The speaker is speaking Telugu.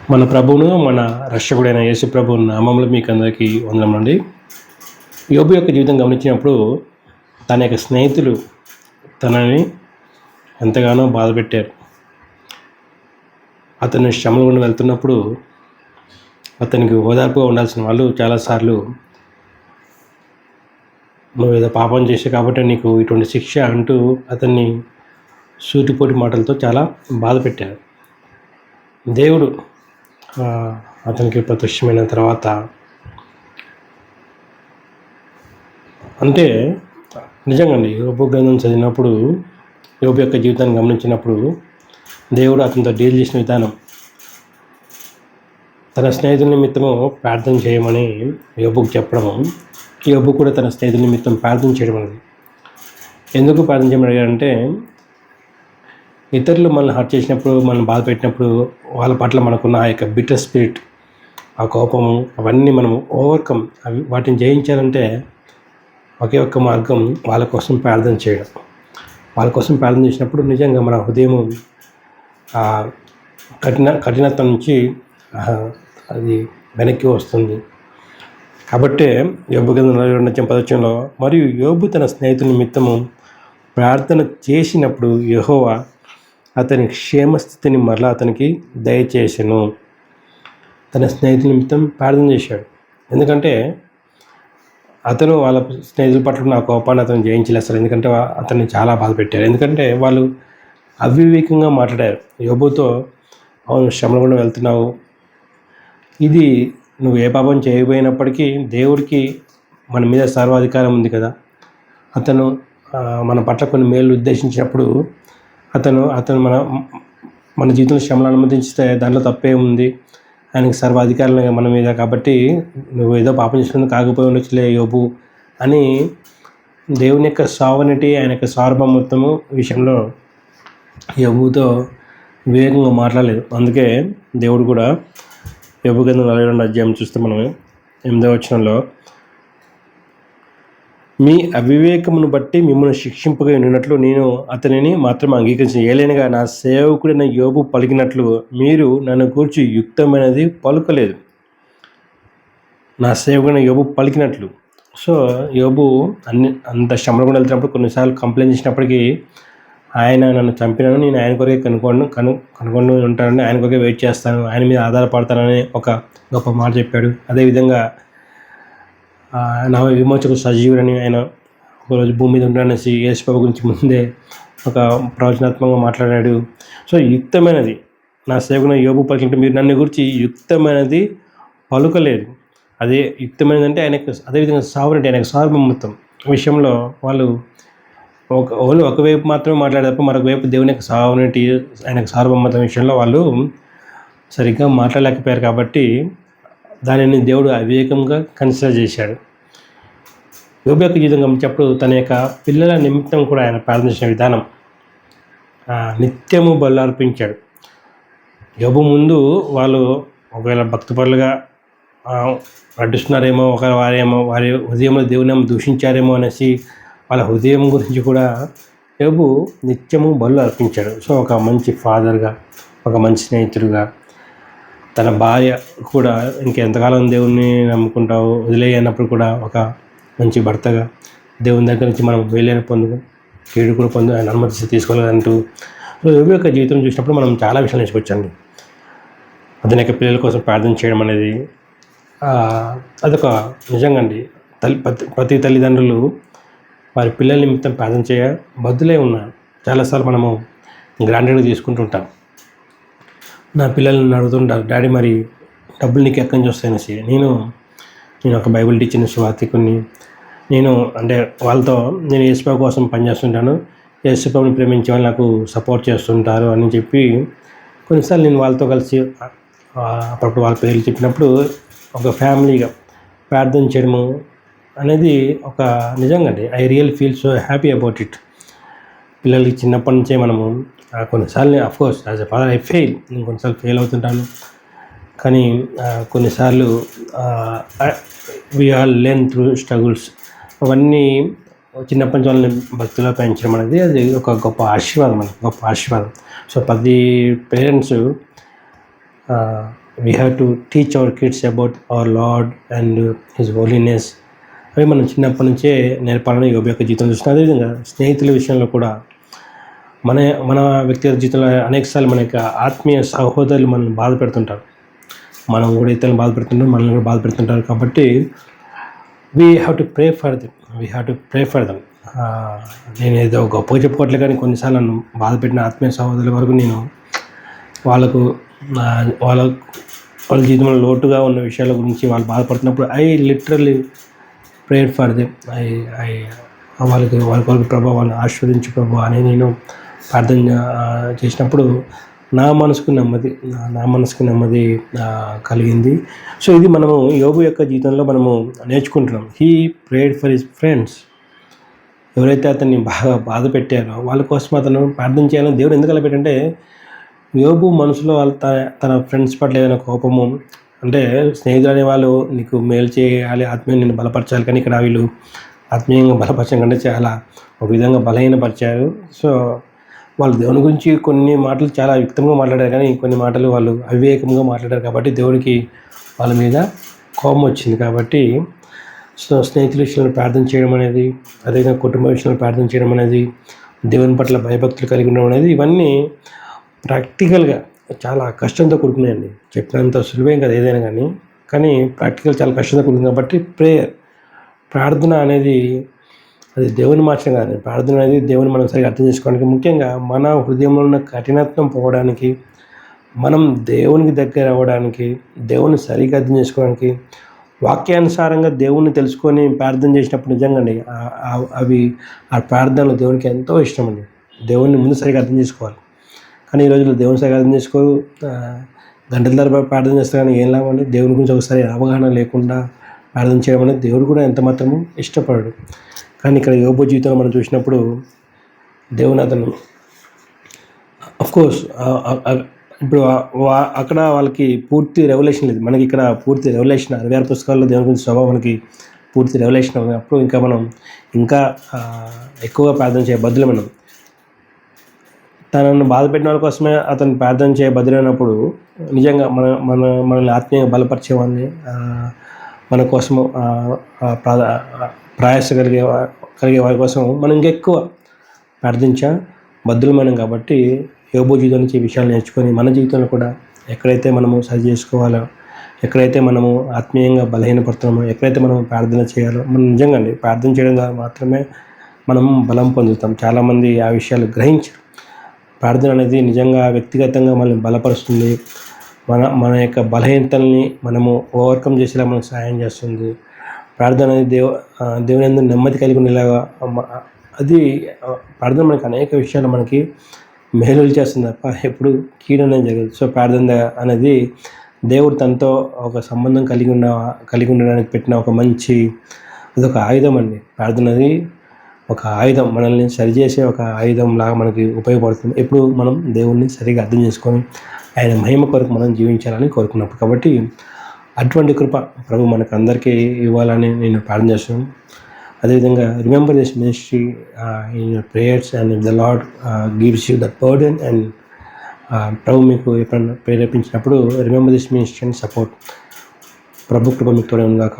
మన ప్రభువును మన రక్షకుడైన యేసు ప్రభు నామంలో మీకు అందరికీ వందనమండి యోబు యొక్క జీవితం గమనించినప్పుడు తన యొక్క స్నేహితులు తనని ఎంతగానో బాధపెట్టారు. అతను శ్రమలు గుండా వెళ్తున్నప్పుడు అతనికి ఓదార్పుగా ఉండాల్సిన వాళ్ళు చాలాసార్లు నువ్వు ఏదో పాపం చేసావు కాబట్టి నీకు ఇటువంటి శిక్ష అంటూ అతన్ని సూటిపోటి మాటలతో చాలా బాధ పెట్టారు దేవుడు అతనికి ప్రత్యక్షమైన తర్వాత అంటే నిజంగా అండి యోబు గ్రంథం చదివినప్పుడు యోబు యొక్క జీవితాన్ని గమనించినప్పుడు దేవుడు అతనితో డీల్ చేసిన విధానం తన స్నేహితుల నిమిత్తము ప్రార్థన చేయమని యోబుకు చెప్పడము యోబు కూడా తన స్నేహితుల నిమిత్తం ప్రార్థన చేయడం అనేది. ఎందుకు ప్రార్థన చేయమని అడిగాడంటే ఇతరులు మనల్ని హర్ట్ చేసినప్పుడు మనం బాధ పెట్టినప్పుడు వాళ్ళ పట్ల మనకున్న ఆ యొక్క బిటర్ స్పిరిట్ ఆ కోపము అవన్నీ మనం ఓవర్కమ్ అవి వాటిని జయించాలంటే ఒకే ఒక్క మార్గం వాళ్ళ కోసం ప్రార్థన చేయడం. వాళ్ళ కోసం ప్రార్థన చేసినప్పుడు నిజంగా మన హృదయం కఠిన కఠినత నుంచి అది వెనక్కి వస్తుంది. కాబట్టే యోబు కింద నలభై రెండు పదవచనంలో మరియు యోబు తన స్నేహితుల నిమిత్తము ప్రార్థన చేసినప్పుడు యహోవా అతని క్షేమస్థితిని మరలా అతనికి దయచేసను. తన స్నేహితుల నిమిత్తం ప్రార్థన చేశాడు. ఎందుకంటే అతను వాళ్ళ స్నేహితుల పట్ల నా కోపాన్ని అతను జయించలేస్తారు అసలు. ఎందుకంటే అతన్ని చాలా బాధ పెట్టారు. ఎందుకంటే వాళ్ళు అవివేకంగా మాట్లాడారు. యోబుతో అవును శ్రమలు వెళ్తున్నావు. ఇది నువ్వు ఏ పాపం చేయబోయినప్పటికీ దేవుడికి మన మీద సర్వాధికారం ఉంది కదా. అతను మన పట్ల కొన్ని మేలు ఉద్దేశించినప్పుడు అతను అతను మన మన జీవితంలో శ్రమలు అనుమతించితే దాంట్లో తప్పే ఉంది. ఆయనకి సర్వాధికారం మన మీద కాబట్టి నువ్వు ఏదో పాపం చేసినందుకు కాకపోయి ఉండొచ్చులే యోబు అని దేవుని యొక్క సావనిటీ ఆయన యొక్క సార్వభౌమత్వము విషయంలో యోబుతో వివేకంగా మాట్లాడలేదు. అందుకే దేవుడు కూడా యోబు కింద నలభై రెండు అధ్యాయం చూస్తే మనం ఎనిమిదో వచనంలో మీ అవివేకమును బట్టి మిమ్మల్ని శిక్షింపగా ఉన్నట్లు నేను అతనిని మాత్రం అంగీకరించి ఏలైనగా నా సేవకుడైన యోబు పలికినట్లు మీరు నన్ను కూర్చి యుక్తమైనది పలుకలేదు. నా సేవకుడైన యోబు పలికినట్లు. సో యోబు అన్ని అంత శ్రమలు కూడా వెళ్తున్నప్పుడు కొన్నిసార్లు కంప్లైంట్ చేసినప్పటికీ ఆయన నన్ను చంపినాను నేను ఆయన కొరకే కనుక్కోండి కను కనుక్కొని ఉంటానని ఆయన కొరకే వెయిట్ చేస్తాను ఆయన మీద ఆధారపడతానని ఒక గొప్ప మాట చెప్పాడు. అదేవిధంగా నా విమోచకు సజీవుడని ఆయన ఒకరోజు భూమి మీద ఉంటాడనేసి యేసుబాబు గురించి ముందే ఒక ప్రవచనాత్మకంగా మాట్లాడాడు. సో యుక్తమైనది. నా సేవకున యోగు పలికినట్టు మీరు నన్ను గురించి యుక్తమైనది పలుకలేదు. అదే యుక్తమైనది అంటే ఆయనకు అదేవిధంగా సావరెడ్డి ఆయనకు సార్వభౌమత్వం. విషయంలో వాళ్ళు ఒక ఓన్లీ ఒకవైపు మాత్రమే మాట్లాడేటప్పుడు మరొక వైపు దేవుని యొక్క సావనటి ఆయనకు సార్వభౌమత్వం విషయంలో వాళ్ళు సరిగ్గా మాట్లాడలేకపోయారు కాబట్టి దానిని దేవుడు అవివేకంగా కన్సిడర్ చేశాడు. యోబేక యొక్క జీవితం గమనించినప్పుడు తన యొక్క పిల్లల నిమిత్తం కూడా ఆయన ప్రార్థించిన విధానం నిత్యము నిత్యము అర్పించాడు యోబు ముందు వాళ్ళు ఒకవేళ భక్తిపరులుగా నడుస్తున్నారేమో ఒకవేళ వారేమో వారి హృదయంలో దేవుని ఏమో దూషించారేమో అనేసి వాళ్ళ హృదయం గురించి కూడా యోబు నిత్యము బలు అర్పించాడు సో ఒక మంచి ఫాదర్గా ఒక మంచి స్నేహితుడుగా తన భార్య కూడా ఇంకెంతకాలం దేవుణ్ణి నమ్ముకుంటావు వదిలేయన్నప్పుడు కూడా ఒక మంచి భర్తగా దేవుని దగ్గర నుంచి మనం వేలేని పొందు కీడు కూడా పొందు ఆయన అనుమతి తీసుకోలేదంటూ యోగి యొక్క జీవితం చూసినప్పుడు మనం చాలా విషయాలు నేర్చుకోవచ్చండి. అతని యొక్క పిల్లల కోసం ప్రార్థన చేయడం అనేది అదొక నిజంగా అండి తల్లి ప్రతి ప్రతి తల్లిదండ్రులు వారి పిల్లల నిమిత్తం ప్రార్థన చేయ బద్దులే ఉన్నారు. చాలాసార్లు మనము గ్రాండెడ్గా తీసుకుంటుంటాం నా పిల్లల్ని అడుగుతుంటారు డాడీ మరి డబ్బులు నీకు ఎక్కడి నుంచి వస్తాయనేసి నేను నేను ఒక బైబిల్ టీచర్ని స్వాతికుని నేను అంటే వాళ్ళతో నేను యేసుప్రభు కోసం పనిచేస్తుంటాను యేసుప్రభుని ప్రేమించే వాళ్ళు నాకు సపోర్ట్ చేస్తుంటారు అని చెప్పి కొన్నిసార్లు నేను వాళ్ళతో కలిసి అప్పుడప్పుడు వాళ్ళ పేర్లు చెప్పినప్పుడు ఒక ఫ్యామిలీగా ప్రార్థన చేయడము అనేది ఒక నిజంగా అండి I real feel so happy about it. పిల్లలకి చిన్నప్పటి నుంచే మనము కొన్నిసార్లు నేను of course as a father I fail నేను కొన్నిసార్లు ఫెయిల్ అవుతుంటాను. కానీ కొన్నిసార్లు we all learn through struggles అవన్నీ చిన్నప్పటి నుంచి వాళ్ళని భక్తిలో పెంచడం అనేది అది ఒక గొప్ప ఆశీర్వాదం మనకు గొప్ప ఆశీర్వాదం. సో ప్రతి parents we have to teach our kids about our lord and his holiness అవి మనం చిన్నప్పటి నుంచే నేర్పాలని యోబు యొక్క జీవితం చూసిన అదేవిధంగా స్నేహితుల విషయంలో కూడా మన మన వ్యక్తిగత జీవితంలో అనేకసార్లు మన యొక్క ఆత్మీయ సహోదరులు మనల్ని బాధ పెడుతుంటారు. మనం కూడా ఇతరులను బాధ పెడుతుంటారు మనల్ని కూడా బాధ పెడుతుంటారు కాబట్టి we have to pray for them we have to pray for them నేను ఏదో గొప్పగా చెప్పుకోవట్లే కానీ కొన్నిసార్లు నన్ను బాధ పెట్టిన ఆత్మీయ సహోదరుల వరకు నేను వాళ్ళకు వాళ్ళ వాళ్ళ జీవితంలో లోటుగా ఉన్న విషయాల గురించి వాళ్ళు బాధపడుతున్నప్పుడు I literally prayer for them I I వాళ్ళకి వాళ్ళ కొరకు ప్రభావాన్ని వాళ్ళని ఆశీర్వదించు ప్రభావ అని నేను ప్రార్థన చేసినప్పుడు నా మనసుకు నెమ్మది నా- మనసుకు నెమ్మది కలిగింది. సో ఇది మనము యోగు యొక్క జీవితంలో మనము నేర్చుకుంటున్నాం. He prayed for his friends ఎవరైతే అతన్ని బాగా బాధ పెట్టారో వాళ్ళ కోసం అతను ప్రార్థన చేయాలని దేవుడు ఎందుకు అలా పెట్టంటే యోబు మనసులో వాళ్ళ తన తన ఫ్రెండ్స్ పట్ల ఏదైనా కోపము అంటే స్నేహితులు అనే వాళ్ళు నీకు మేలు చేయాలి ఆత్మీయంగా నేను బలపరచాలి కానీ ఇక్కడ వీళ్ళు ఆత్మీయంగా బలపరచడం కంటే చాలా ఒక విధంగా బలహీనపరిచారు. సో వాళ్ళు దేవుని గురించి కొన్ని మాటలు చాలా యుక్తంగా మాట్లాడారు కానీ కొన్ని మాటలు వాళ్ళు అవివేకంగా మాట్లాడారు కాబట్టి దేవునికి వాళ్ళ మీద కోపం వచ్చింది కాబట్టి స్నేహితుల విషయంలో ప్రార్థన చేయడం అనేది అదేవిధంగా కుటుంబ విషయంలో ప్రార్థన చేయడం అనేది దేవుని పట్ల భయభక్తులు కలిగి ఉండడం అనేది ఇవన్నీ ప్రాక్టికల్గా చాలా కష్టంతో కూడుకున్నాయండి. చెప్పినంత సులువేం కదా ఏదైనా కానీ. కానీ ప్రాక్టికల్ చాలా కష్టంతో కూడుకుంది కాబట్టి ప్రేయర్ ప్రార్థన అనేది అది దేవుని మార్చడం కాదు ప్రార్థన అనేది దేవుని మనం సరిగా అర్థం చేసుకోవడానికి ముఖ్యంగా మన హృదయంలో ఉన్న కఠినత్వం పోవడానికి మనం దేవునికి దగ్గర అవ్వడానికి దేవుని సరిగా అర్థం చేసుకోవడానికి వాక్యానుసారంగా దేవుణ్ణి తెలుసుకొని ప్రార్థన చేసినప్పుడు నిజంగా అండి అవి ఆ ప్రార్థనలు దేవునికి ఎంతో ఇష్టం అండి. దేవుణ్ణి ముందు సరిగా అర్థం చేసుకోవాలి. కానీ ఈ రోజుల్లో దేవుని సరిగా అర్థం చేసుకోరు. గంటల తరబడి ప్రార్థన చేస్తారు కానీ ఏం లాభం దేవుని గురించి ఒకసారి అవగాహన లేకుండా ప్రార్థన చేయడం అనేది దేవుడు కూడా ఎంత మాత్రము ఇష్టపడడు. కానీ ఇక్కడ యోబు జీవితంలో మనం చూసినప్పుడు దేవుని అతను అఫ్కోర్స్ ఇప్పుడు వా- అక్కడ వాళ్ళకి పూర్తి రెవల్యూషన్ లేదు. మనకి ఇక్కడ పూర్తి రెవల్యూషన్ అరవై ఆరు పుస్తకాల్లో దేవుని గురించి స్వభావం మనకి పూర్తి రెవల్యూషన్ అప్పుడు ఇంకా మనం ఇంకా ఎక్కువగా ప్రార్థన చేయ బదులు మనం తనను బాధ పెట్టిన వాళ్ళ కోసమే అతను ప్రార్థన చేయ బదులైనప్పుడు నిజంగా మన మన మనల్ని ఆత్మీయంగా బలపరిచేవాడిని మన కోసము ప్రయాస కలిగే కలిగే వారి కోసం మనం ఇంకెక్కువ ప్రార్థించా బద్దులమైనం కాబట్టి యోబు జీవితం నుంచి విషయాలు నేర్చుకొని మన జీవితంలో కూడా ఎక్కడైతే మనము సరి చేసుకోవాలో ఎక్కడైతే మనము ఆత్మీయంగా బలహీనపడుతున్నామో ఎక్కడైతే మనం ప్రార్థన చేయాలో మనం నిజంగా ప్రార్థన చేయడం ద్వారా మాత్రమే మనం బలం పొందుతాం. చాలామంది ఆ విషయాలు గ్రహించరు. ప్రార్థన అనేది నిజంగా వ్యక్తిగతంగా మనల్ని బలపరుస్తుంది. మన మన యొక్క బలహీనతల్ని మనము ఓవర్కమ్ చేసేలా మనకు సహాయం చేస్తుంది. ప్రార్థన అనేది దేవ దేవుని అందరూ నెమ్మది కలిగి ఉండేలాగా అది ప్రార్థన మనకి అనేక విషయాలు మనకి మేలులు చేస్తుంది తప్ప ఎప్పుడు కీడు అనేది జరగదు. సో ప్రార్థన అనేది దేవుడు తనతో ఒక సంబంధం కలిగి ఉన్న కలిగి ఉండడానికి పెట్టిన ఒక మంచి అదొక ఆయుధం అండి. ప్రార్థన అది ఒక ఆయుధం మనల్ని సరిచేసే ఒక ఆయుధం లాగా మనకి ఉపయోగపడుతుంది. ఎప్పుడు మనం దేవుణ్ణి సరిగా అర్థం చేసుకొని ఆయన మహిమ కొరకు మనం జీవించాలని కోరుకున్నాం. కాబట్టి అటువంటి కృప ప్రభు మనకు అందరికీ ఇవ్వాలని నేను ప్రార్థన చేస్తున్నాను. అదేవిధంగా remember this ministry in your prayers and the lord gives you that burden and ప్రభు మీకు ఎప్పుడైనా ప్రేరేపించినప్పుడు remember this ministry and support ప్రభు కృప మీకు తోడే ఉందాక